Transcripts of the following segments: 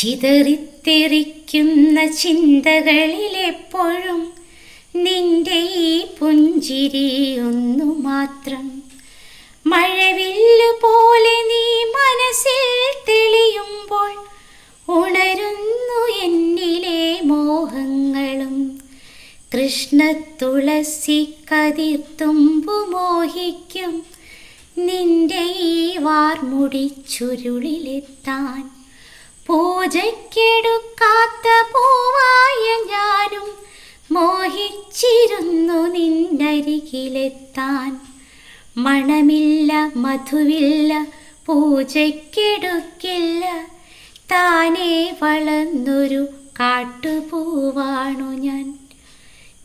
ചിതറിത്തെറിക്കുന്ന ചിന്തകളിലെപ്പോഴും നിന്റെ ഈ പുഞ്ചിരി ഒന്നു മാത്രം മഴവില്ല് പോലെ നീ മനസ്സിൽ തെളിയുമ്പോൾ ഉണരുന്നു എന്നിലെ മോഹങ്ങളും. കൃഷ്ണ തുളസി കതിർത്തുമ്പു മോഹിക്കും. നിന്റെ ഈ വാർമുടി ചുരുളിലെത്താൻ പൂജയ്ക്കെടുക്കാത്ത പൂവായ ഞാനും മോഹിച്ചിരുന്നു നിന്നരികിലെത്താൻ. മണമില്ല മധുവില്ല പൂജയ്ക്കെടുക്കില്ല. താനേ വളർന്നൊരു കാട്ടുപൂവാണു ഞാൻ.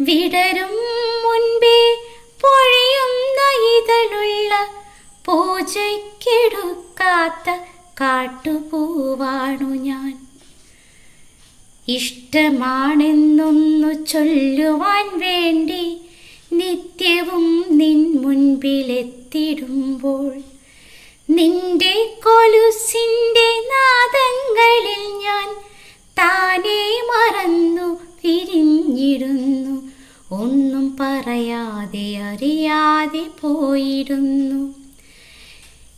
വിടരും മുൻപേ പൊഴിയുന്ന ഇതളുള്ള പൂജയ്ക്കെടുക്കാത്ത കാട്ടുപൂവാണു ഞാൻ. ഇഷ്ടമാണെന്നൊന്നു ചൊല്ലുവാൻ വേണ്ടി നിത്യവും നിൻ മുൻപിലെത്തിടുമ്പോൾ നിന്റെ കൊലുസിന്റെ നാദങ്ങളിൽ ഞാൻ താനേ മറന്നു പിരിഞ്ഞിടുന്നു. ഒന്നും പറയാതെ അറിയാതെ പോയിടുന്നു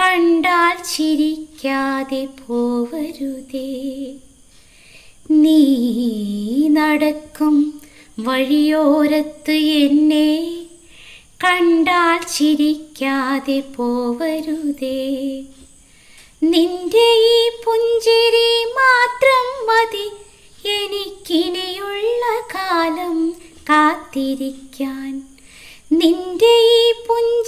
കണ്ടാൽ ചിരിക്കാതെ പോവരുതേ. നീ നടക്കും വഴിയോരത്ത് എന്നെ. കണ്ടാൽ ചിരിക്കാതെ പോവരുതേ. നിന്റെ ഈ പുഞ്ചിരി മാത്രം മതി. എനിക്കിനിയുള്ള കാലം കാത്തിരിക്കാൻ. നിന്റെ ഈ പുഞ്ചിരി